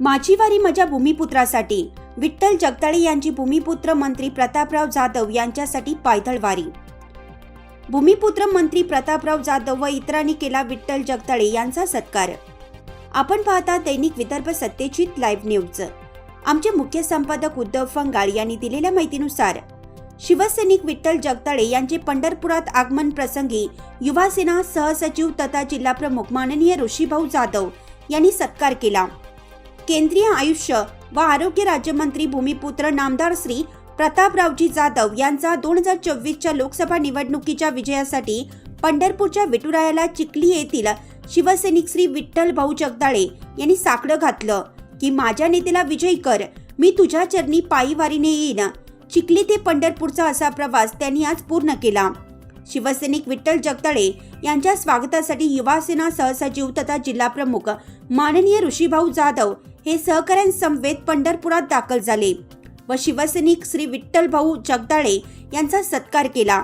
माझी वारी माझ्या भूमिपुत्रासाठी. विठ्ठल जगताळे यांची भूमिपुत्र मंत्री प्रतापराव जाधव यांच्यासाठी पायदळ वारी भूमिपुत्र मंत्री प्रतापराव जाधव व इतरांनी केला विठ्ठल जगताळे यांचा सत्कार. आपण पाहता दैनिक विदर्भ सत्यजित लाईव्ह न्यूज. आमचे मुख्य संपादक उद्धव फंगाळ यांनी दिलेल्या माहितीनुसार शिवसैनिक विठ्ठल जगताळे यांचे पंढरपुरात आगमन प्रसंगी युवासेना सहसचिव तथा जिल्हाप्रमुख माननीय ऋषीभाऊ जाधव यांनी सत्कार केला. केंद्रीय आयुष्य व आरोग्य राज्यमंत्री भूमिपुत्र नामदार श्री प्रतापरावजी जाधव यांचा दोन हजार चोवीसच्या लोकसभा निवडणुकीच्या विजयासाठी पंढरपूरच्या विठुरायाला चिखली येथील शिवसैनिक श्री विठ्ठल भाऊ जगदाळे यांनी साकडं घातलं. की माझ्या नेतेला विजयी कर. मी तुझ्या चरणी पायीवारीने येईन. चिखली ते पंढरपूरचा असा प्रवास त्यांनी आज पूर्ण केला शिवसैनिक विठ्ठल जगदाळे यांच्या स्वागतासाठी युवासेना सहसचिव तथा जिल्हाप्रमुख माननीय ऋषीभाऊ जाधव हे सहकाऱ्यांसमवेत पंढरपुरात दाखल झाले व शिवसैनिक श्री विठ्ठल भाऊ जगदाळे यांचा सत्कार केला.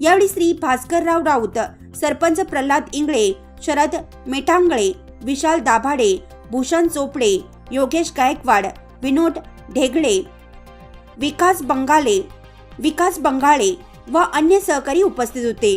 यावेळी श्री भास्करराव राऊत सरपंच प्रल्हाद इंगळे शरद मेठांगळे विशाल दाभाडे भूषण चोपडे योगेश गायकवाड विनोद ढेगळे विकास बंगाले विकास बंगाळे व अन्य सहकारी उपस्थित होते.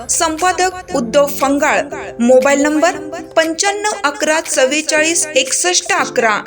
संपादक उद्धव फंगाळ. मोबाईल नंबर पंच्याण्णव अकरा चव्वेचाळीस एकसष्ट अकरा.